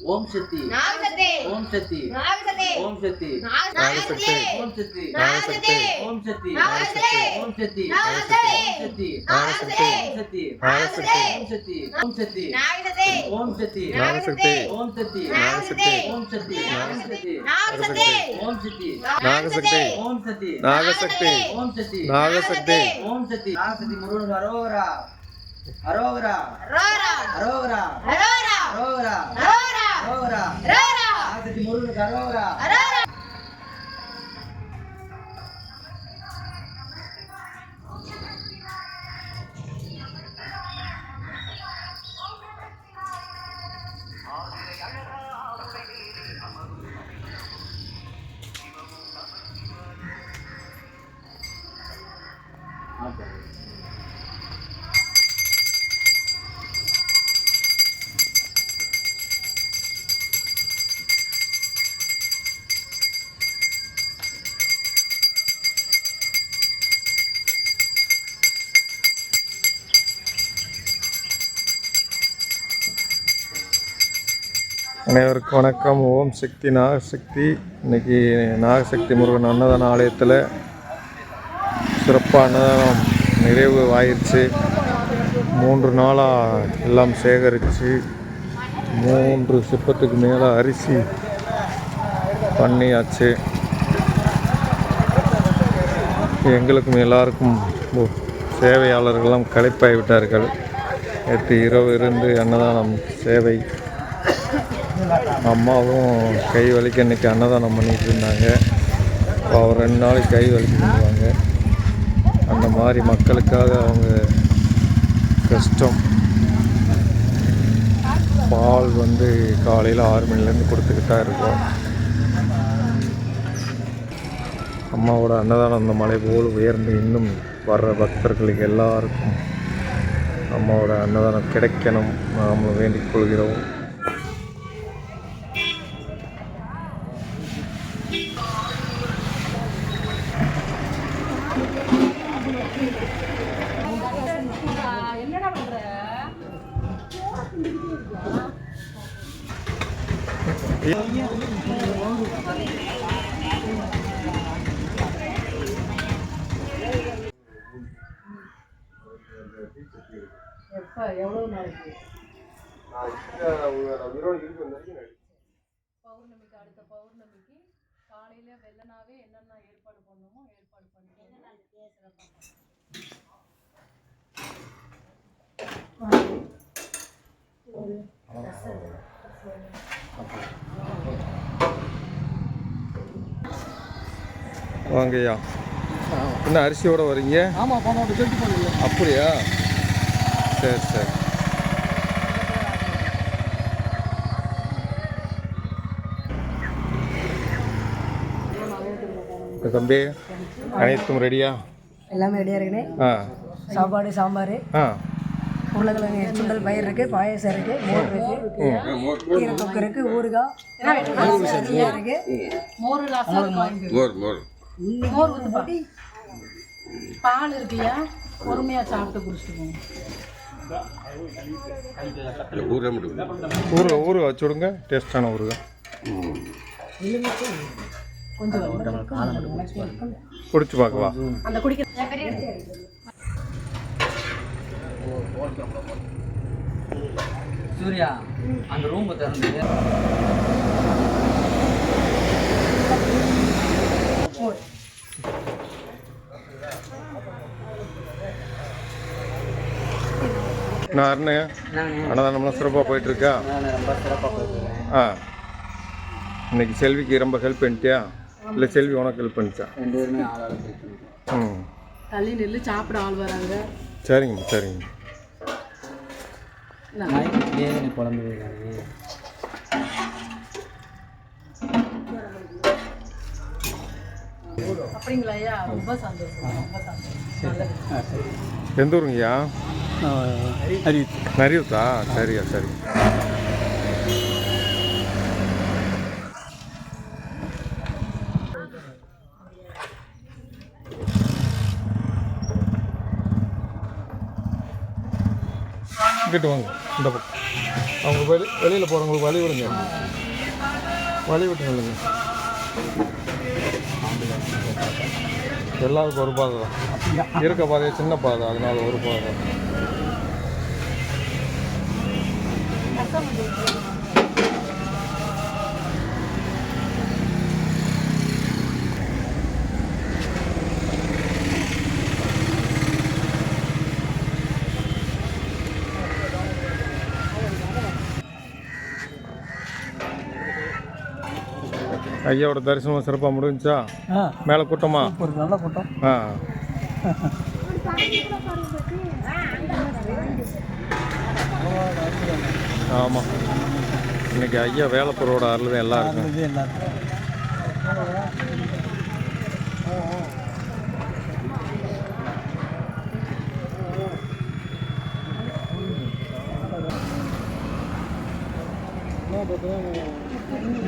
ஓம் சக்தி நாக சக்தி ஓம் சக்தி நாக சக்தி ஓம் சக்தி நாக சக்தி ஓம் சக்தி நாக சக்தி ஓம் சக்தி நாக சக்தி ஓம் சக்தி நாக சக்தி நாக சக்தி நாக சக்தி ஓம் சக்தி ஓம் சக்தி நாக சக்தி ஓம் சக்தி நாக சக்தி ஓம் சக்தி நாக சக்தி ஓம் சக்தி நாக சக்தி நாக சக்தி ஓம் சக்தி நாக சக்தி ஓம் சக்தி நாக சக்தி ஓம் சக்தி நாக சக்தி ஓம் சக்தி நாக சக்தி முருகன் அரோகரா அரோகரா அரோகரா அரோகரா அரோகரா அரோகரா ரோரா. ரோரா. ஆசத்தி முருகனுக்கு அரோரா அரோரா Okay. அனைவருக்கும் வணக்கம். ஓம் சக்தி நாகசக்தி இன்னைக்கு நாகசக்தி முருகன் அன்னதான ஆலயத்தில் சிறப்பாக அன்னதானம் நிறைவு ஆயிடுச்சு மூன்று நாளாக எல்லாம் சேகரித்து மூன்று சிப்பத்துக்கு மேலே அரிசி பண்ணியாச்சு. எங்களுக்கும் எல்லாருக்கும் ஒ- சேவையாளர்கள்லாம் விட்டார்கள். நேற்று இரவு இருந்து அன்னதானம் சேவை. அம்மாவும் கை வலிக்க இன்னைக்கு அன்னதானம் பண்ணிட்டு இருந்தாங்க அப்போ ஒரு ரெண்டு நாளைக்கு கை வலிக்கிடுவாங்க அந்த மாதிரி மக்களுக்காக அவங்க கஷ்டம். பால் வந்து காலையில் ஆறு மணிலேருந்து கொடுத்துக்கிட்டா இருக்கும் இருக்கோம். அம்மாவோட அன்னதானம் அந்த மலை போல் உயர்ந்து இன்னும் வர்ற பக்தர்களுக்கு எல்லாருக்கும் அம்மாவோட அன்னதானம் கிடைக்கணும். நாமளும் வேண்டிக் கொள்கிறோம். பௌர்ணமிக்கு அடுத்த பௌர்ணமிக்கு காலையில வெள்ளனாவே என்னென்ன ஏற்பாடு பண்ணுமோ ஏற்பாடு பண்ணிட்டு வாங்கய்யா. என்ன அரிசியோட வரீங்க? அப்படியா? சரி சரி. தம்பி அனைத்தும் ரெடியா எல்லாமே ரெடியாக இருக்குண்ணே. ஆ. சாப்பாடு சாம்பார். ஆ. உருளைக்கிழங்கு சுண்டல் பயிர் இருக்குது பாயசம் இருக்குது மோர் இருக்குது கீரை தொக்கு இருக்குது ஊறுகாய். இருக்குது மோர் மோர். மோர் ஊத்துப்பா. பால் இருக்குயா? பொறுமையா சாப்பிட்டு குடிச்சிட்டு போங்க ஊறுகாய் ஊறுகாய் வச்சு விடுங்க. டேஸ்டான ஊறுகாய் குடிச்சு பார்க்கவா அந்த குடிக்க சூர்யா அந்த ரூம் திறந்து நான் அருணையா அன்னதானம்லாம் சிறப்பாக போயிட்டுருக்கா ரொம்ப சிறப்பாக போயிருக்கேன் ஆ. இன்னைக்கு செல்விக்கு ரொம்ப ஹெல்ப் பண்ணிட்டியா? இல்லை செல்வி உனக்கு ஹெல்ப் பண்ணிச்சா? ரெண்டு பேருமே ம். தள்ளி நில்லு சாப்பிட ஆள் வராங்க. சரிங்க சரிங்க. குழம்பு அப்படிங்களா ரொம்ப சந்தோஷம் ரொம்ப சந்தோஷம். நல்லது எந்த ஊருங்கய்யா? அறிவித்து நரியூத்தா சரியா சரி. இங்கிட்டு வாங்க. இந்த பக்கம் அவங்க வெளி வெளியில் போகிறவங்களுக்கு வழி விடுங்க. வழி விட்டு நில்லுங்க எல்லாருக்கும் ஒரு பாதை தான். இருக்க பாதை சின்ன பாதை அதனால ஒரு பாதை. ஐயாவோட தரிசனம் சிறப்பாக முடிஞ்சுச்சா? மேலே கூட்டமா? ஒரு நல்ல கூட்டம். ஆ. ஆமாம் இன்னைக்கு ஐயா வேலைப்பொருளோட அருள் எல்லாம் இருக்கும் இது எல்லாருக்கும்.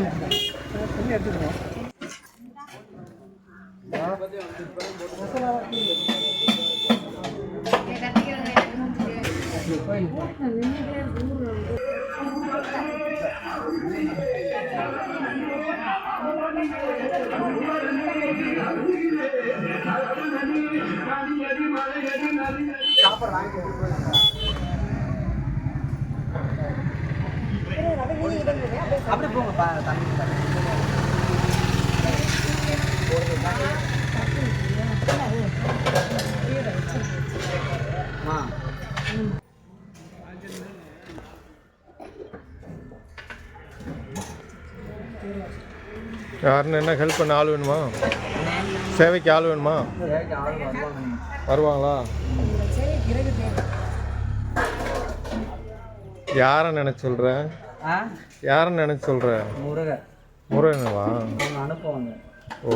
அப்படி போங்க பா தண்ணி ஆ யாருன்னு என்ன ஹெல்ப் பண்ண ஆள் வேணுமா? சேவைக்கு ஆள் வேணுமா? வருவாங்களா? யாரை நினைச்சு சொல்ற? ஆ? யாரை நினைச்சு சொல்ற? முருக முருகனவா? ஓ.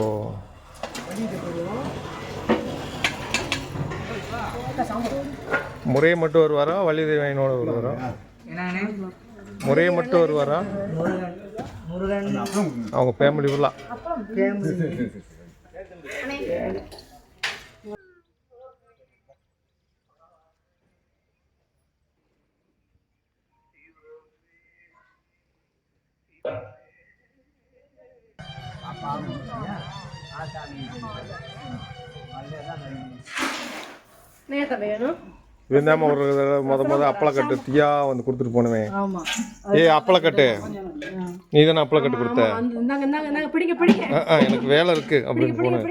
முறையை மட்டும் வருவாரா? வள்ளி தேவையனோட வருவாரா முறையை மட்டும் வருவாரா? அவங்க ஃபேமிலி ஃபுல்லாக நேத்த வேணும் ஒரு தடவை முத முத அப்பளக்கட்டு தீயா வந்து கொடுத்துட்டு போனவேன் ஆமா. ஏய் அப்பளக்கட்டு. நீ தானே அப்பளக்கட்டு கொடுத்த? எனக்கு வேலை இருக்கு அப்படின்னு பிடிங்க போனேன்.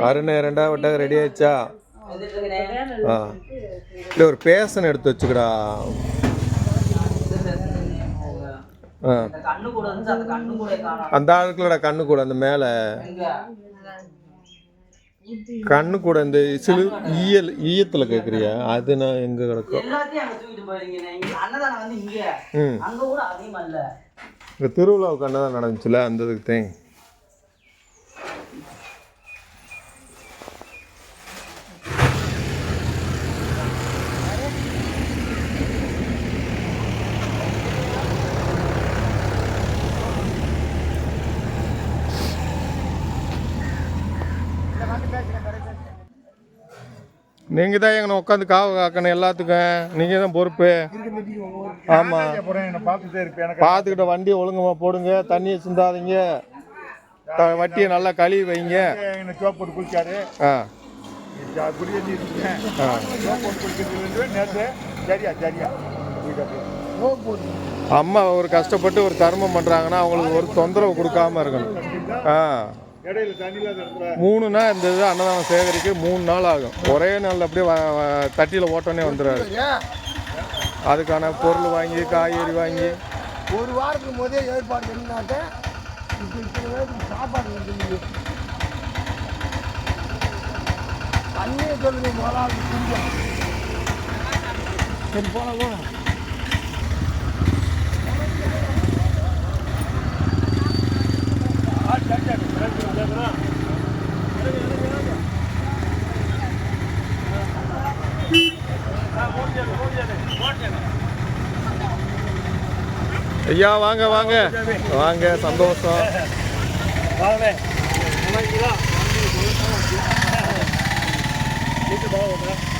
அருண் ரெண்டா வட்டாக ரெடி ஆயிடுச்சா? ஆ. இல்லை ஒரு பேசன் எடுத்து வச்சுக்கடா. அந்த ஆளுக்குள்ளடா கண்ணு கூட அந்த மேலே. கண்ணு கூட இந்த சிலு ஈயல் ஈயத்தில் கேட்குறியா அது நான் எங்கே கிடக்கும்? ம். இந்த திருவிழாவுக்கு அன்னதான் நடந்துச்சுல அந்த இதுக்கு தேங்க நீங்கள் தான் எங்களை உட்காந்து காவு காக்கணும் எல்லாத்துக்கும். நீங்கள் தான் பொறுப்பு. ஆமாம் பார்த்துக்கிட்ட வண்டியை ஒழுங்குமா போடுங்க தண்ணியை சிந்தாதீங்க. வட்டியை நல்லா கழுவி வைங்க. சோப்போட்டு ஆ. ஆ. சரியா அம்மா ஒரு கஷ்டப்பட்டு ஒரு தர்மம் பண்ணுறாங்கன்னா அவங்களுக்கு ஒரு தொந்தரவு கொடுக்காம இருக்கணும். ஆ. மூணுனா இந்த இது அன்னதானம் சேகரிக்க மூணு நாள் ஆகும். ஒரே நாள் அப்படியே தட்டியில் ஓட்டோன்னே வந்துடுறாரு. அதுக்கான பொருள் வாங்கி காய்கறி வாங்கி. ஒரு வாரத்துக்கு முதலே ஏற்பாடு பண்ணாக்க சாப்பாடு அண்ணியை சொல்லுங்க முதலாவது குடிக்கும் சரி ஐயா வாங்க வாங்க. வாங்க சந்தோஷம். வாங்க. வீட்டு